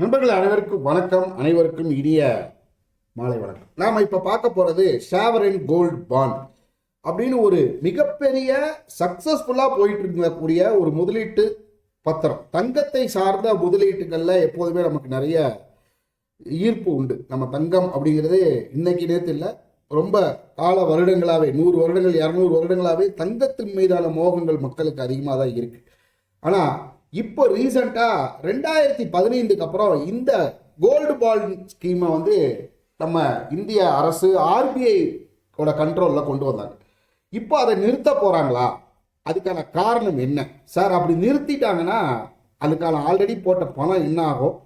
நண்பர்கள் அனைவருக்கும் வணக்கம். அனைவருக்கும் இனிய மாலை வணக்கம். நாம இப்ப பார்க்க போறது ஷாவரின் கோல்ட் பாண்ட் அப்படின்னு ஒரு மிகப்பெரிய சக்சஸ்ஃபுல்லா போயிட்டு இருக்கக்கூடிய ஒரு முதலீட்டு பத்திரம். தங்கத்தை சார்ந்த முதலீட்டுகள்ல எப்போதுமே நமக்கு நிறைய ஈர்ப்பு உண்டு. நம்ம தங்கம் அப்படிங்கிறது இன்னைக்கு நேற்று இல்லை ரொம்ப கால வருடங்களாவே நூறு வருடங்கள் இரநூறு வருடங்களாகவே தங்கத்தின் மீதான மோகங்கள் மக்களுக்கு அதிகமாக தான் இருக்கு. ஆனால் இப்போ ரீசண்டாக ரெண்டாயிரத்தி பதினைந்துக்கு அப்புறம் இந்த கோல்டு பாண்ட் ஸ்கீமை வந்து நம்ம இந்திய அரசு ஆர்பிஐ ஓட கண்ட்ரோலில் கொண்டு வந்தாங்க. இப்போ அதை நிறுத்த போகிறாங்களா அதுக்கான காரணம் என்ன? சார் அப்படி நிறுத்திட்டாங்கன்னா அதுக்கான ஆல்ரெடி போட்ட பணம் என்ன ஆகும்?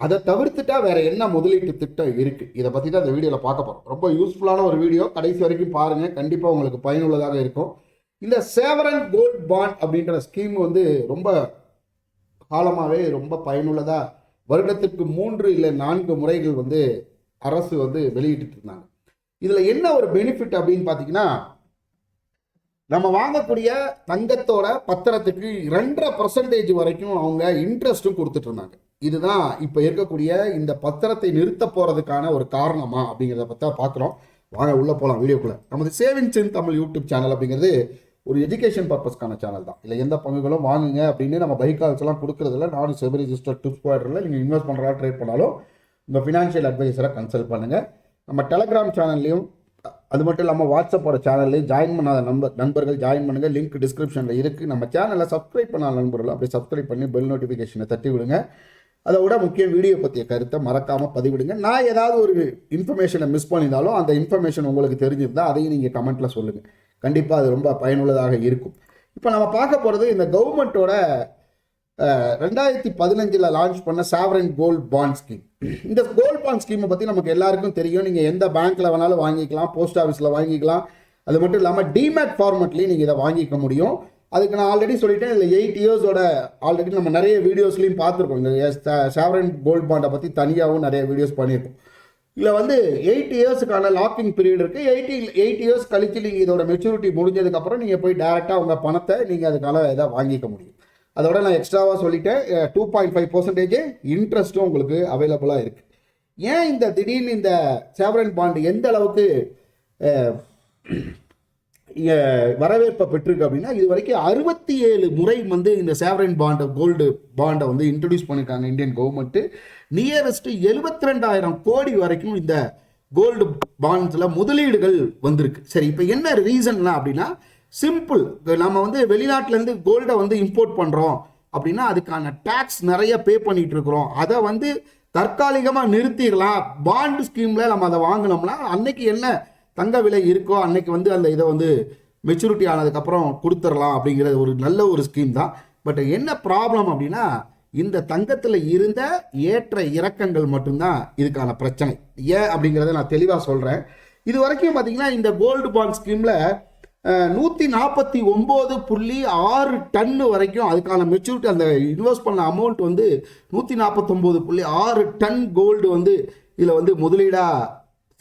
அதை தவிர்த்துட்டா வேற என்ன முதலீட்டு திட்டம் இருக்கு? இதை பற்றி தான் இந்த வீடியோவில் பார்க்க போகிறோம் ரொம்ப யூஸ்ஃபுல்லான ஒரு வீடியோ. கடைசி வரைக்கும் பாருங்க. கண்டிப்பாக உங்களுக்கு பயனுள்ளதாக இருக்கும். இந்த சேவரன் கோல்ட் பாண்ட் அப்படின்ற ஸ்கீம் வந்து ரொம்ப காலமாகவே ரொம்ப பயனுள்ளதாக வருடத்திற்கு மூன்று இல்லை நான்கு முறைகள் வந்து அரசு வந்து வெளியிட்டு இருந்தாங்க. இதில் என்ன ஒரு பெனிஃபிட் அப்படின்னு பார்த்தீங்கன்னா நம்ம வாங்கக்கூடிய தங்கத்தோட பத்திரத்துக்கு ரெண்டரை பர்சன்டேஜ் வரைக்கும் அவங்க இன்ட்ரெஸ்ட்டும் கொடுத்துட்டு இருந்தாங்க. இதுதான் இப்போ இருக்கக்கூடிய இந்த பத்திரத்தை நிறுத்த போகிறதுக்கான ஒரு காரணமா அப்படிங்கிறத பற்றி பார்க்குறோம் வாங்க உள்ளே போகலாம் வீடியோக்குள்ளே. நமது savings in Tamil YouTube channel அப்படிங்கிறது ஒரு எஜுகேஷன் பர்பஸ்க்கான சேனல் தான். இல்லை எந்த பங்குகளும் வாங்குங்க அப்படின்னு நம்ம பைக் கால்ஸ் எல்லாம் கொடுக்குறதில்ல நானும் செபி ரிஜிஸ்டர் டூ போய்டரில் நீங்கள் இன்வெஸ்ட் பண்ணுறதா ட்ரேட் பண்ணாலும் உங்கள் ஃபினான்ஷியல் அட்வைஸரை கன்சல்ட் பண்ணுங்கள் நம்ம டெலகிராம் சேனல்லையும் அது மட்டும் இல்லாமல் வாட்ஸ்அப்போட சேனல்லையும் ஜாயின் பண்ணாத நண்பர் நண்பர்கள் ஜாயின் பண்ணுங்கள் லிங்க் டிஸ்கிரிப்ஷனில் இருக்குது நம்ம சேனலை சப்ஸ்கிரைப் பண்ணாத நண்பர்கள் அப்படியே சப்ஸ்கிரைப் பண்ணி பெல் நோட்டிஃபிகேஷனை தட்டி விடுங்க. அதை விட முக்கிய வீடியோ பற்றிய கருத்தை மறக்காமல் பதிவிடுங்க. நான் ஏதாவது ஒரு இன்ஃபர்மேஷனை மிஸ் பண்ணியிருந்தாலும் அந்த இன்ஃபர்மேஷன் உங்களுக்கு தெரிஞ்சிருந்தால் அதையும் நீங்கள் கமெண்ட்டில் சொல்லுங்கள் கண்டிப்பாக அது ரொம்ப பயனுள்ளதாக இருக்கும். இப்போ நம்ம பார்க்க போகிறது இந்த கவர்மெண்ட்டோட ரெண்டாயிரத்தி பதினஞ்சில் லான்ச் பண்ண சாவரன் கோல்ட் பாண்ட் ஸ்கீம் இந்த கோல்ட் பாண்ட் ஸ்கீமை பற்றி நமக்கு எல்லாருக்கும் தெரியும். நீங்கள் எந்த பேங்க்கில் வேணாலும் வாங்கிக்கலாம் போஸ்ட் ஆஃபீஸில் வாங்கிக்கலாம். அது மட்டும் இல்லாமல் டிமேட் ஃபார்மெட்லேயும் நீங்கள் இதை வாங்கிக்க முடியும். அதுக்கு நான் ஆல்ரெடி சொல்லிட்டேன் இல்லை எயிட் இயர்ஸோட ஆல்ரெடி நம்ம நிறைய வீடியோஸ்லையும் பார்த்துருக்கோம். இந்த சாவரன் கோல்ட் பாண்டை பற்றி தனியாகவும் நிறைய வீடியோஸ் பண்ணியிருக்கோம் இதில் வந்து எயிட் இயர்ஸுக்கான லாக்கிங் பீரியட் இருக்குது எயிட்டி எயிட் இயர்ஸ் கழித்து நீங்கள் இதோட மெச்சூரிட்டி முடிஞ்சதுக்கப்புறம் நீங்கள் போய் டேரெக்டாக உங்கள் பணத்தை நீங்கள் அதுக்கான இதை வாங்கிக்க முடியும். அதோட நான் எக்ஸ்ட்ராவாக சொல்லிட்டேன். டூ பாயிண்ட் ஃபைவ் பர்சன்டேஜ் இன்ட்ரெஸ்ட்டும் உங்களுக்கு அவைலபிளாக இருக்குது ஏன் இந்த திடீர்னு இந்த சேவரன் பாண்டு எந்த அளவுக்கு வரவேற்பை பெற்றிருக்கு அப்படின்னா இது வரைக்கும் அறுபத்தி ஏழு முறை வந்து இந்த சேவரன் பாண்டை கோல்டு பாண்டை வந்து இன்ட்ரடியூஸ் பண்ணியிருக்காங்க இந்தியன் கவர்மெண்ட்டு நியரஸ்ட் எழுபத்தி ரெண்டாயிரம் கோடி வரைக்கும் இந்த கோல்டு பாண்ட்ஸில் முதலீடுகள் வந்திருக்கு. சரி இப்போ என்ன ரீசன்லாம் அப்படின்னா சிம்பிள் நம்ம வந்து வெளிநாட்டிலேருந்து கோல்டை வந்து இம்போர்ட் பண்ணுறோம் அப்படின்னா அதுக்கான டேக்ஸ் நிறைய பே பண்ணிட்டு இருக்கிறோம். அதை வந்து தற்காலிகமாக நிறுத்திடலாம். பாண்டு ஸ்கீமில் நம்ம அதை வாங்கினோம்னா அன்னைக்கு என்ன தங்க விலை இருக்கோ அன்னைக்கு வந்து அந்த இதை வந்து மெச்சூரிட்டி ஆனதுக்கப்புறம் கொடுத்துடலாம் அப்படிங்கிறது ஒரு நல்ல ஒரு ஸ்கீம் தான். பட் என்ன ப்ராப்ளம் அப்படின்னா இந்த தங்கத்தில் இருந்த ஏற்ற இறக்கங்கள் மட்டும்தான் இதுக்கான பிரச்சனை. ஏன் அப்படிங்கிறத நான் தெளிவாக சொல்கிறேன் இது வரைக்கும் பார்த்தீங்கன்னா இந்த கோல்டு பாண்ட் ஸ்கீமில் நூற்றி நாற்பத்தி ஒம்பது புள்ளி ஆறு டன்னு வரைக்கும் அதுக்கான மெச்சூரிட்டி அந்த இன்வெஸ்ட் பண்ண அமௌண்ட் வந்து நூற்றி நாற்பத்தொம்போது புள்ளி ஆறு டன் கோல்டு வந்து இதில் வந்து முதலீடாக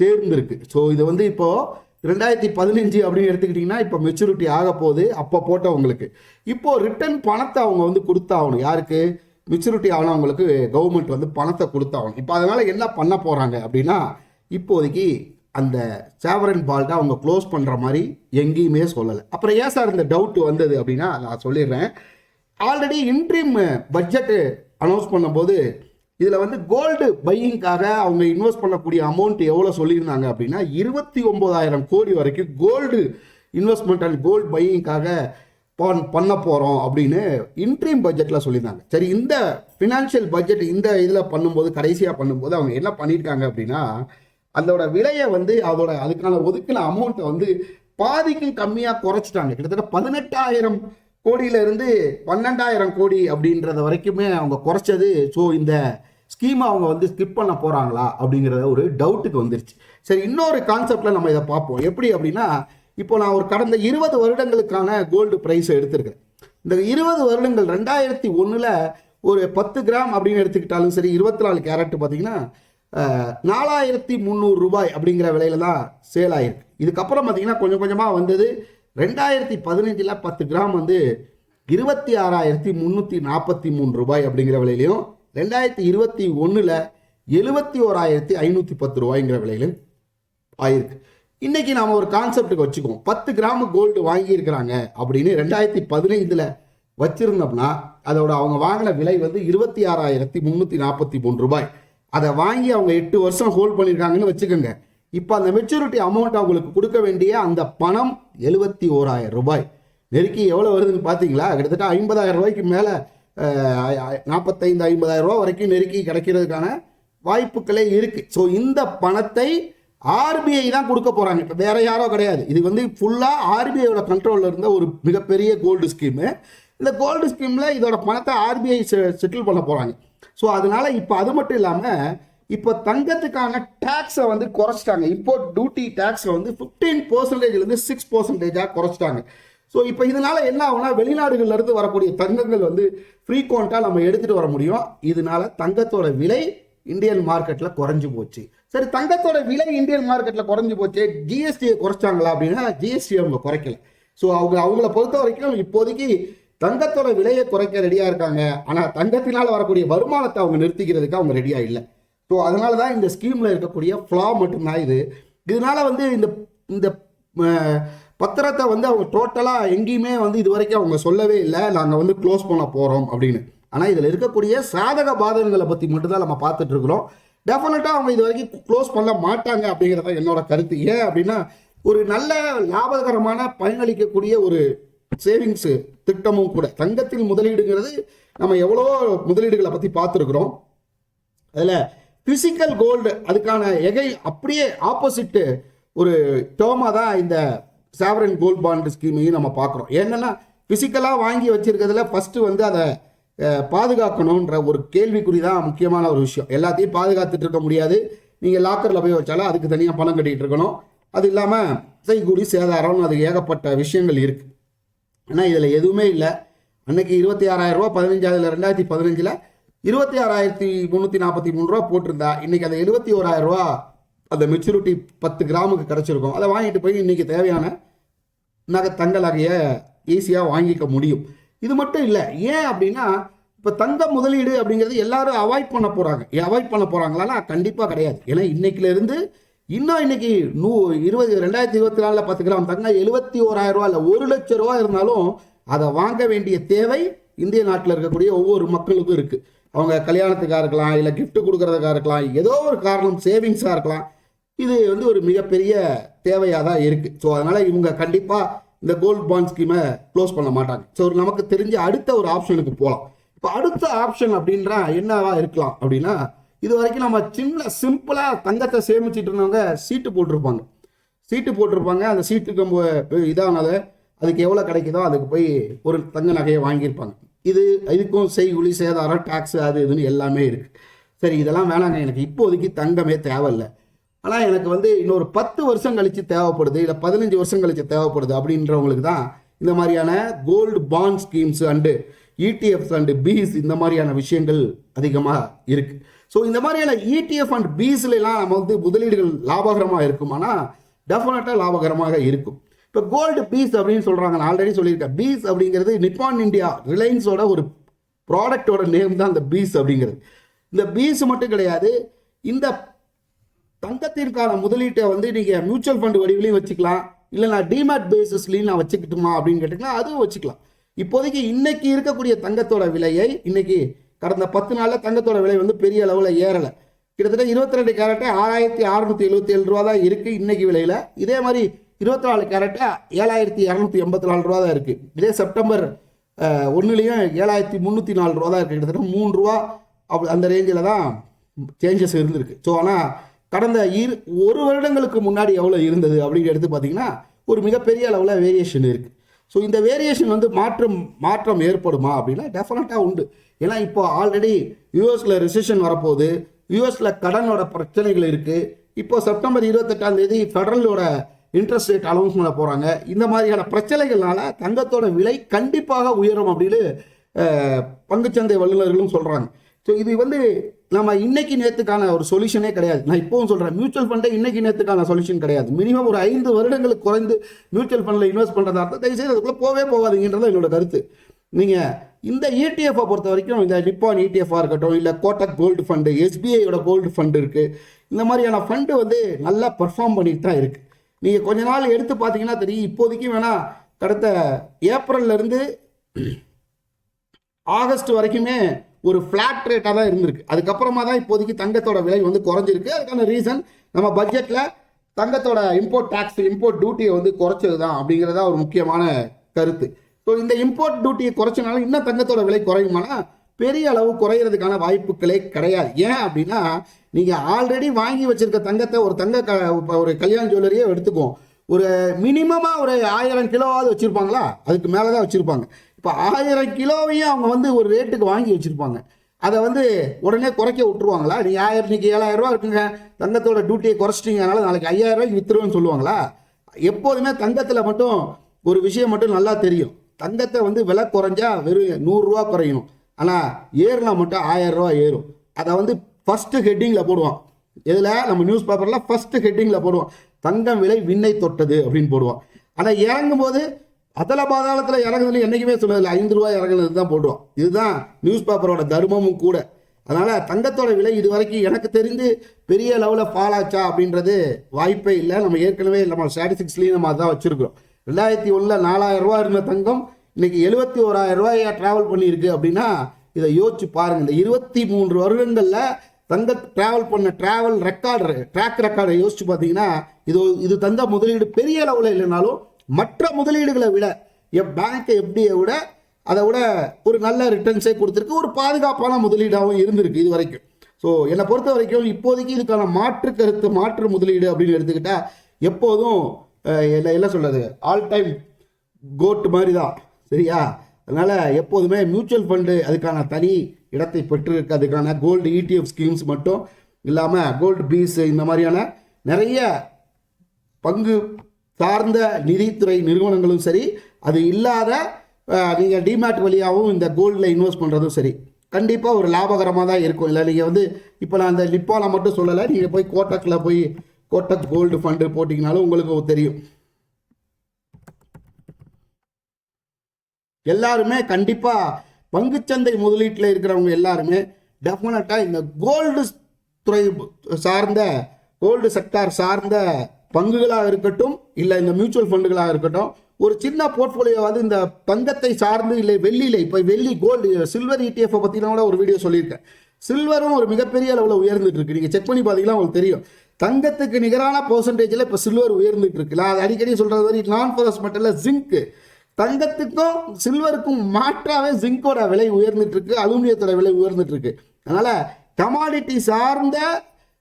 தேர்ந்திருக்கு. ஸோ இது வந்து இப்போது ரெண்டாயிரத்தி பதினஞ்சு அப்படின்னு எடுத்துக்கிட்டிங்கன்னா இப்போ மெச்சூரிட்டி ஆக போகுது. அப்போ போட்டவங்களுக்கு. இப்போது ரிட்டர்ன் பணத்தை அவங்க வந்து கொடுத்தாகணும். யாருக்கு? மெச்சூரிட்டி ஆனவங்களுக்கு கவர்மெண்ட் வந்து பணத்தை கொடுத்தாகணும். இப்போ அதனால் என்ன பண்ண போகிறாங்க அப்படின்னா இப்போதைக்கு அந்த சேவரன் பால்ட்டை அவங்க க்ளோஸ் பண்ணுற மாதிரி எங்கேயுமே சொல்லலை. அப்புறம் ஏன் சார் இந்த டவுட் வந்தது அப்படின்னா நான் சொல்லிடுறேன். ஆல்ரெடி இன்ட்ரீம் பட்ஜெட்டு அனௌன்ஸ் பண்ணும்போது இதில் வந்து கோல்டு பையிங்காக அவங்க இன்வெஸ்ட் பண்ணக்கூடிய அமௌண்ட் எவ்வளோ சொல்லியிருந்தாங்க அப்படின்னா இருபத்தி ஒம்பதாயிரம் கோடி வரைக்கும் கோல்டு இன்வெஸ்ட்மெண்ட் அண்ட் கோல்டு பையிங்காக பண் பண்ண போகிறோம் அப்படின்னு இன்ட்ரீம் பட்ஜெட்டில் சொல்லியிருந்தாங்க. சரி இந்த ஃபினான்ஷியல் பட்ஜெட் இந்த இதில் பண்ணும்போது கடைசியாக பண்ணும்போது அவங்க என்ன பண்ணியிருக்காங்க அப்படின்னா அதோட விலையை வந்து அதோட அதுக்கான ஒதுக்கின அமௌண்ட்டை வந்து பாதிக்கும் கம்மியாக குறைச்சிட்டாங்க. கிட்டத்தட்ட பதினெட்டாயிரம் கோடியிலிருந்து பன்னெண்டாயிரம் கோடி அப்படின்றத வரைக்குமே அவங்க குறைச்சது. ஸோ இந்த ஸ்கீமை அவங்க வந்து ஸ்கிப் பண்ண போகிறாங்களா அப்படிங்கிறத ஒரு டவுட்டுக்கு வந்துருச்சு. சரி இன்னொரு கான்செப்டில் நம்ம இதை பார்ப்போம். எப்படி அப்படின்னா இப்போ நான் ஒரு கடந்த இருபது வருடங்களுக்கான கோல்டு ப்ரைஸை எடுத்திருக்கேன். இந்த இருபது வருடங்கள் ரெண்டாயிரத்தி ஒன்றில் ஒரு பத்து கிராம் அப்படின்னு எடுத்துக்கிட்டாலும் சரி இருபத்தி நாலு கேரட் பார்த்தீங்கன்னா நாலாயிரத்தி முந்நூறு ரூபாய் அப்படிங்கிற விலையில தான் சேல் ஆயிருக்கு. இதுக்கப்புறம் பார்த்தீங்கன்னா கொஞ்சம் கொஞ்சமாக வந்தது. ரெண்டாயிரத்தி பதினஞ்சில் பத்து கிராம் வந்து இருபத்தி ஆறாயிரத்தி முந்நூற்றி நாற்பத்தி மூணு ரூபாய் அப்படிங்கிற விலையிலையும் ரெண்டாயிரத்தி இருபத்தி ஒன்றில் எழுபத்தி ஓராயிரத்தி ஐநூற்றி பத்து ரூபாய்ங்கிற விலையிலும் ஆயிருக்கு. இன்னைக்கு நாம் ஒரு கான்செப்டுக்கு வச்சுக்குவோம். பத்து கிராம் கோல்டு வாங்கியிருக்கிறாங்க அப்படின்னு ரெண்டாயிரத்தி பதினைந்தில் வச்சிருந்தோம்னா அதோட அவங்க வாங்கின விலை வந்து இருபத்தி ஆறாயிரத்தி முந்நூற்றி நாற்பத்தி மூணு ரூபாய். அதை வாங்கி அவங்க எட்டு வருஷம் ஹோல்ட் பண்ணியிருக்காங்கன்னு வச்சுக்கோங்க. இப்போ அந்த மெச்சூரிட்டி அமௌண்ட் அவங்களுக்கு கொடுக்க வேண்டிய அந்த பணம் எழுபத்தி ஓராயிரம் ரூபாய். நெருக்கி எவ்வளோ வருதுன்னு பார்த்தீங்களா? கிட்டத்தட்ட ஐம்பதாயிரம் ரூபாய்க்கு மேலே நாற்பத்தைந்து ஐம்பதாயிரம் ரூபா வரைக்கும் நெருக்கி கிடைக்கிறதுக்கான வாய்ப்புகளே இருக்குது ஸோ இந்த பணத்தை ஆர்பிஐ தான் கொடுக்க போகிறாங்க இப்போ வேற யாரோ கிடையாது. இது வந்து ஃபுல்லாக ஆர்பிஐயோட கண்ட்ரோலில் இருந்த ஒரு மிகப்பெரிய கோல்டு ஸ்கீமு இந்த கோல்டு ஸ்கீமில் இதோட பணத்தை ஆர்பிஐ செட்டில் பண்ண போகிறாங்க ஸோ அதனால் இப்போ அது மட்டும் இல்லாமல் இப்போ தங்கத்துக்கான டேக்ஸை வந்து குறைச்சிட்டாங்க. இம்போர்ட் டியூட்டி டேக்ஸை வந்து ஃபிஃப்டீன் பர்சன்டேஜ்லேருந்து சிக்ஸ் பர்சன்டேஜாக குறைச்சிட்டாங்க. ஸோ இப்போ இதனால என்ன ஆகும்னா வெளிநாடுகள்லேருந்து வரக்கூடிய தங்கங்கள் வந்து ஃப்ரீக்வெண்ட்டாக நம்ம எடுத்துகிட்டு வர முடியும். இதனால தங்கத்தோட விலை இந்தியன் மார்க்கெட்டில் குறைஞ்சி போச்சு. சரி தங்கத்தோட விலை இந்தியன் மார்க்கெட்டில் குறைஞ்சி போச்சு. ஜிஎஸ்டியை குறைச்சாங்களா அப்படின்னா ஜிஎஸ்டி அவங்க குறைக்கல. ஸோ அவங்க அவங்கள பொறுத்த வரைக்கும் இப்போதைக்கு தங்கத்தோட விலையை குறைக்க ரெடியாக இருக்காங்க. ஆனால் தங்கத்தினால் வரக்கூடிய வருமானத்தை அவங்க நிறுத்திக்கிறதுக்கு அவங்க ரெடியாக இல்லை. ஸோ அதனால தான் இந்த ஸ்கீமில் இருக்கக்கூடிய ஃப்ளா மட்டும்தான் இது. இதனால வந்து இந்த இந்த பத்திரத்தை வந்து அவங்க டோட்டலாக எங்கேயுமே வந்து இது வரைக்கும் அவங்க சொல்லவே இல்லை. நாங்கள் வந்து க்ளோஸ் பண்ண போகிறோம் அப்படின்னு. ஆனால் இதில் இருக்கக்கூடிய சாதக பாதகங்களை பற்றி மட்டும்தான் நம்ம பார்த்துட்டு இருக்கிறோம். டெஃபினட்டாக அவங்க இது வரைக்கும் க்ளோஸ் பண்ண மாட்டாங்க அப்படிங்கிறத என்னோட கருத்து. ஏன் அப்படின்னா ஒரு நல்ல லாபகரமான பயனளிக்கக்கூடிய ஒரு சேவிங்ஸு திட்டமும் கூட தங்கத்தில் முதலீடுங்கிறது நம்ம எவ்வளோ முதலீடுகளை பற்றி பார்த்துருக்குறோம். அதில் பிசிக்கல் கோல்டு அதுக்கான எகை அப்படியே ஆப்போசிட்டு ஒரு டேர்மாக தான் இந்த சாவரன் கோல்ட் பாண்டு ஸ்கீமையும் நம்ம பார்க்குறோம். என்னென்னா ஃபிசிக்கலாக வாங்கி வச்சுருக்கிறதுல ஃபஸ்ட்டு வந்து அதை பாதுகாக்கணுன்ற ஒரு கேள்விக்குறி தான் முக்கியமான ஒரு விஷயம். எல்லாத்தையும் பாதுகாத்துட்டு இருக்க முடியாது. நீங்கள் லாக்கரில் போய் வச்சாலும் அதுக்கு தனியாக பணம் கட்டிகிட்டு இருக்கணும். அது இல்லாமல் செய்கூலி சேதாரம் அது ஏகப்பட்ட விஷயங்கள் இருக்குது ஆனால் இதில் எதுவுமே இல்லை. அன்னைக்கு இருபத்தி ஆறாயிரம் ரூபா பதினஞ்சாவதுல ரெண்டாயிரத்தி பதினஞ்சில் இருபத்தி ஆறாயிரத்தி முந்நூற்றி நாற்பத்தி மூணு ரூபா போட்டிருந்தா இன்னைக்கு அந்த எழுபத்தி ஓராயிரம் ரூபா அந்த மெச்சூரிட்டி பத்து கிராமுக்கு கிடச்சிருக்கும். அதை வாங்கிட்டு போய் இன்றைக்கி தேவையான நகை தங்க நகையை ஈஸியாக வாங்கிக்க முடியும். இது மட்டும் இல்லை ஏன் அப்படின்னா இப்போ தங்க முதலீடு அப்படிங்கிறது எல்லாரும் அவாய்ட் பண்ண போகிறாங்க அவாய்ட் பண்ண போகிறாங்களான்னா கண்டிப்பாக கிடையாது. ஏன்னா இன்னைக்கிலேருந்து இன்னும் இன்னைக்கு நூ இருபது ரெண்டாயிரத்தி இருபத்தி நாலில் பத்து கிராம் தங்க எழுபத்தி ஓராயிரம் ரூபா இல்லை ஒரு லட்ச ரூபா இருந்தாலும் அதை வாங்க வேண்டிய தேவை இந்திய நாட்டில் இருக்கக்கூடிய ஒவ்வொரு மக்களுக்கும் இருக்குது அவங்க கல்யாணத்துக்காக இருக்கலாம் இல்லை கிஃப்ட் கொடுக்கறதுக்காக இருக்கலாம் ஏதோ ஒரு காரணம் சேவிங்ஸாக இருக்கலாம். இது வந்து ஒரு மிகப்பெரிய தேவையாக தான் இருக்குது ஸோ அதனால் இவங்க கண்டிப்பாக இந்த கோல்ட் பாண்ட் ஸ்கீமை க்ளோஸ் பண்ண மாட்டாங்க. ஸோ நமக்கு தெரிஞ்ச அடுத்த ஒரு ஆப்ஷனுக்கு போகலாம் இப்போ அடுத்த ஆப்ஷன் அப்படின்றா என்னவா இருக்கலாம் அப்படின்னா இது வரைக்கும் நம்ம சின்ன சிம்பிளாக தங்கத்தை சேமிச்சிட்டு இருந்தவங்க சீட்டு போட்டிருப்பாங்க. சீட்டு போட்டிருப்பாங்க. அந்த சீட்டுக்கு மு- அதுக்கு எவ்வளோ கிடைக்குதோ அதுக்கு போய் ஒரு தங்க நகையை வாங்கியிருப்பாங்க. இது இதுக்கும் செய்குலி சேதாரம் டேக்ஸ் அது இதுன்னு எல்லாமே இருக்குது சரி இதெல்லாம் வேணாங்க. எனக்கு இப்போதைக்கு தங்கமே தேவையில்லை. ஆனால் எனக்கு வந்து இன்னொரு பத்து வருஷம் கழித்து தேவைப்படுது இல்லை பதினஞ்சு வருஷம் கழித்து தேவைப்படுது அப்படின்றவங்களுக்கு தான் இந்த மாதிரியான gold bond schemes and ETFs and piece இந்த மாதிரியான விஷயங்கள் அதிகமாக இருக்குது ஸோ இந்த மாதிரியான இடிஎஃப் அண்ட் பீஸ்லாம் நம்ம வந்து முதலீடுகள் லாபகரமாக இருக்குமானா டெஃபினட்டாக லாபகரமாக இருக்கும். இப்போ கோல்டு பீஸ் அப்படின்னு சொல்கிறாங்க நான் ஆல்ரெடி சொல்லியிருக்கேன். பீஸ் அப்படிங்கிறது நிப்பான் இந்தியா ரிலையன்ஸோட ஒரு ப்ராடக்டோட நேம் தான் இந்த பீஸ் அப்படிங்கிறது. இந்த பீஸ் மட்டும் கிடையாது இந்த தங்கத்திற்கான முதலீட்டை வந்து நீங்கள் மியூச்சுவல் ஃபண்ட் வடிவிலையும் வச்சுக்கலாம். இல்லை நான் டிமேட் பேசிஸ்லையும் நான் வச்சுக்கிட்டுமா அப்படின்னு கேட்டிங்கன்னா அதுவும் வச்சுக்கலாம். இப்போதைக்கு இன்னைக்கு இருக்கக்கூடிய தங்கத்தோட விலையை இன்னைக்கு கடந்த பத்து நாளில் தங்கத்தோட விலை வந்து பெரிய அளவில் ஏறலை. கிட்டத்தட்ட இருபத்தி ரெண்டு கேரட்டு ஆறாயிரத்தி அறுநூத்தி எழுபத்தி ஏழு ரூபா தான் இருக்குது இன்னைக்கு விலையில். இதே மாதிரி இருபத்தி நாலு கேரட்டு ஏழாயிரத்தி இரநூத்தி எண்பத்தி நாலு ரூபா தான் இருக்குது இதே செப்டம்பர் ஒன்றுலேயும் ஏழாயிரத்தி முந்நூற்றி நாலு ரூபா தான் இருக்குது கிட்டத்தட்ட மூணு ரூபா அப்படி அந்த ரேஞ்சில் தான் சேஞ்சஸ் இருந்திருக்கு. ஸோ ஆனால் கடந்த இரு ஒரு வருடங்களுக்கு முன்னாடி எவ்வளோ இருந்தது அப்படின்னு எடுத்து பார்த்தீங்கன்னா ஒரு மிகப்பெரிய அளவில் வேரியேஷன் இருக்குது ஸோ இந்த வேரியேஷன் வந்து மாற்றம் மாற்றம் ஏற்படுமா அப்படின்னா டெஃபினட்டாக உண்டு. ஏன்னா இப்போ ஆல்ரெடி யூஎஸில் ரிசெஷன் வரப்போகுது. யூஎஸில் கடனோட பிரச்சனைகள் இருக்குது இப்போ செப்டம்பர் இருபத்தெட்டாம் தேதி ஃபெடரலோட இன்ட்ரெஸ்ட் ரேட் அலவுன்ஸ் பண்ண போகிறாங்க இந்த மாதிரியான பிரச்சனைகள்னால தங்கத்தோட விலை கண்டிப்பாக உயரும் அப்படின்னு பங்குச்சந்தை வல்லுநர்களும் சொல்கிறாங்க ஸோ இது வந்து நம்ம இன்னைக்கு நேற்றுக்கான ஒரு சொல்யூஷனே கிடையாது. நான் இப்போவும் சொல்கிறேன் மியூச்சுவல் ஃபண்டே இன்னைக்கு நேற்றுக்கான சொல்யூஷன் கிடையாது. மினிமம் ஒரு ஐந்து வருடங்களுக்கு குறைந்து மியூச்சுவல் ஃபண்டில் இன்வெஸ்ட் பண்ணுறதா இருந்தால் தயவுசெய்து அதுக்குள்ளே போவே போகாதீங்கன்றது என்னோட கருத்து. நீங்கள் இந்த E இடிஎஃப்பை பொறுத்த வரைக்கும் இந்த நிப்பான் இடிஎஃபாக இருக்கட்டும் இல்லை கோட்டக் கோல்டு ஃபண்டு எஸ்பிஐயோட கோல்டு ஃபண்டு இருக்குது இந்த மாதிரியான ஃபண்டு வந்து நல்லா பர்ஃபார்ம் பண்ணிட்டு தான் இருக்குது நீங்கள் கொஞ்ச நாள் எடுத்து பார்த்தீங்கன்னா தெரியும். இப்போதைக்கு வேணால் கடந்த ஏப்ரல்லேருந்து ஆகஸ்ட் வரைக்குமே ஒரு ஃப்ளாட் ரேட்டாக தான் இருந்திருக்கு. அதுக்கப்புறமா தான் இப்போதைக்கு தங்கத்தோட விலை வந்து குறைஞ்சிருக்கு. அதுக்கான ரீசன் நம்ம பட்ஜெட்டில் தங்கத்தோட இம்போர்ட் டேக்ஸ் இம்போர்ட் டியூட்டியை வந்து குறைச்சது தான் அப்படிங்கிறதா ஒரு முக்கியமான கருத்து. ஸோ இந்த இம்போர்ட் டியூட்டியை குறைச்சனால இன்னும் தங்கத்தோட விலை குறையுமானா? பெரிய அளவு குறையிறதுக்கான வாய்ப்புகளே கிடையாது. ஏன் அப்படின்னா நீங்கள் ஆல்ரெடி வாங்கி வச்சிருக்க தங்கத்தை ஒரு தங்க க ஒரு கல்யாண ஜுவல்லரியே எடுத்துக்குவோம் ஒரு மினிமமாக ஒரு ஆயிரம் கிலோவாவது வச்சுருப்பாங்களா? அதுக்கு மேலே தான் வச்சுருப்பாங்க. இப்போ ஆயிரம் கிலோவையும் அவங்க வந்து ஒரு ரேட்டுக்கு வாங்கி வச்சுருப்பாங்க. அதை வந்து உடனே குறைக்க விட்டுருவாங்களா? நீங்கள் ஆயிரம் இன்னைக்கு ஏழாயிரம் ரூபா இருக்குங்க. தங்கத்தோட டியூட்டியை குறைச்சிட்டீங்கனால நாளைக்கு ஐயாயிரம் ரூபாய்க்கு வித்துருவேன்னு சொல்லுவாங்களா? எப்போதுமே தங்கத்தில் மட்டும் ஒரு விஷயம் மட்டும் நல்லா தெரியும். தங்கத்தை வந்து விலை குறைஞ்சா வெறும் நூறுரூவா குறையணும் ஆனால் ஏறினா மட்டும் ஆயிரம் ரூபா ஏறும். அதை வந்து ஃபஸ்ட்டு ஹெட்டிங்கில் போடுவான். இதில் நம்ம நியூஸ் பேப்பரில் ஃபஸ்ட்டு ஹெட்டிங்கில் போடுவோம் தங்கம் விலை விண்ணை தொட்டது அப்படின்னு போடுவோம் ஆனால் இறங்கும் போது அதல பாதாளத்தில் இறங்குதுன்னு என்றைக்குமே சொன்னதில்லை ஐந்து ரூபாய் இறங்குனது தான் போடுவோம் இதுதான் நியூஸ் பேப்பரோட தர்மமும் கூட. அதனால் தங்கத்தோட விலை இது வரைக்கும் எனக்கு தெரிந்து பெரிய லெவலில் ஃபால் ஆச்சா அப்படின்றது வாய்ப்பே இல்லை. நம்ம ஏற்கனவே நம்ம ஸ்டாட்டிஸ்டிக்ஸ்லேயும் நம்ம அதான் வச்சுருக்கிறோம். ரெண்டாயிரத்தி ஒன்றில் நாலாயிரம் ரூபா இருந்த தங்கம் இன்னைக்கு எழுபத்தி ஓராயிரம் ரூபாயா ட்ராவல் பண்ணியிருக்கு அப்படின்னா இதை யோசிச்சு பாருங்கள் இந்த இருபத்தி மூன்று வருடங்களில் தங்க ட்ராவல் பண்ண ட்ராவல் ரெக்கார்டு ட்ராக் ரெக்கார்டை யோசிச்சு பார்த்தீங்கன்னா இது இது தந்த முதலீடு பெரிய அளவில் இல்லைனாலும் மற்ற முதலீடுகளை விட என் பேங்க்கை எப்படியை விட அதை விட ஒரு நல்ல ரிட்டர்ன்ஸே கொடுத்துருக்கு. ஒரு பாதுகாப்பான முதலீடாகவும் இருந்திருக்கு இது வரைக்கும். ஸோ என்னை பொறுத்த வரைக்கும் இப்போதைக்கு இதுக்கான மாற்று கருத்து மாற்று முதலீடு அப்படின்னு எடுத்துக்கிட்டால் எப்போதும் என்ன என்ன சொல்கிறது ஆல் டைம் கோட் மாதிரி தான் சரியா? அதனால் எப்போதுமே மியூச்சுவல் ஃபண்டு அதுக்கான தனி இடத்தை பெற்றிருக்கு அதுக்கான கோல்டு இடிஎஃப் ஸ்கீம்ஸ் மட்டும் இல்லாமல் கோல்டு பீஸ் இந்த மாதிரியான நிறைய பங்கு சார்ந்த நிதித்துறை நிறுவனங்களும் சரி அது இல்லாத நீங்கள் டிமேட் வழியாகவும் இந்த கோல்டில் இன்வெஸ்ட் பண்ணுறதும் சரி. கண்டிப்பாக ஒரு லாபகரமாக தான் இருக்கும். இல்லை நீங்கள் வந்து இப்போ நான் அந்த லிப்பாவில் மட்டும் சொல்லலை. நீங்கள் போய் கோட்டக்கில் போய் கோட்டக் கோல்டு ஃபண்டு போட்டிங்கனாலும் உங்களுக்கு தெரியும். எல்லாருமே கண்டிப்பாக பங்குச்சந்தை முதலீட்டில் இருக்கிறவங்க எல்லாருமே டெஃபினட்டாக இந்த கோல்டு துறை சார்ந்த கோல்டு செக்டார் சார்ந்த பங்குகளாக இருக்கட்டும் இல்லை இந்த மியூச்சுவல் ஃபண்டுகளாக இருக்கட்டும் ஒரு சின்ன போர்ட்ஃபோலியோவாவது இந்த தங்கத்தை சார்ந்து இல்லை வெள்ளியில் இப்போ வெள்ளி கோல்டு சில்வர் இடிஎஃப் பற்றினா கூட ஒரு வீடியோ சொல்லியிருக்கேன். சில்வரும் ஒரு மிகப்பெரிய அளவில் உயர்ந்துட்டு இருக்கு. நீங்கள் செக் பண்ணி பார்த்தீங்கன்னா உங்களுக்கு தெரியும். தங்கத்துக்கு நிகரான பர்சன்டேஜில் இப்போ சில்வர் உயர்ந்துட்டு இருக்கு. நான் அது அடிக்கடி சொல்கிறது மாதிரி நான் ஃபோரஸ் மெட்டலில் ஜிங்க்கு தங்கத்துக்கும் சில்வருக்கும் மாற்றாவே ஜிங்கோட விலை உயர்ந்துட்டு இருக்கு அலுமினியத்தோட விலை உயர்ந்துட்டு இருக்கு அதனால கமாடிட்டி சார்ந்த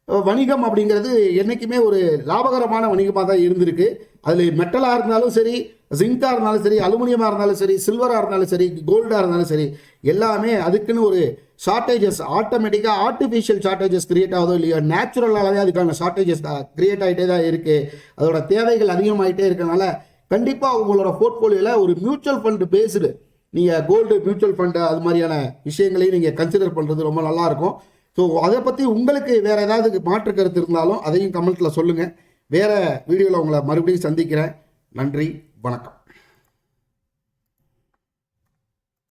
வணிகம் அப்படிங்கிறது என்றைக்குமே ஒரு லாபகரமான வணிகமாக தான் இருந்திருக்கு. அதில் மெட்டலாக இருந்தாலும் சரி ஜிங்காக இருந்தாலும் சரி அலுமினியமாக இருந்தாலும் சரி சில்வராக இருந்தாலும் சரி கோல்டாக இருந்தாலும் சரி எல்லாமே அதுக்குன்னு ஒரு ஷார்ட்டேஜஸ் ஆட்டோமேட்டிக்காக ஆர்டிஃபிஷியல் ஷார்ட்டேஜஸ் கிரியேட் ஆகுதோ இல்லையோ நேச்சுரலாகவே அதுக்கான ஷார்ட்டேஜஸ் கிரியேட் ஆகிட்டே தான் இருக்குது அதோட தேவைகள் அதிகமாகிட்டே இருக்கனால கண்டிப்பாக உங்களோட போர்ட்ஃபோலியோவில் ஒரு மியூச்சுவல் ஃபண்டு பேஸ்டு நீங்கள் கோல்டு மியூச்சுவல் ஃபண்டு அது மாதிரியான விஷயங்களையும் நீங்கள் கன்சிடர் பண்ணுறது ரொம்ப நல்லாயிருக்கும் ஸோ அதை பற்றி உங்களுக்கு வேறு ஏதாவது மாற்று கருத்து இருந்தாலும் அதையும் கமெண்ட்டில் சொல்லுங்கள் வேறு வீடியோவில் உங்களை மறுபடியும் சந்திக்கிறேன். நன்றி வணக்கம்.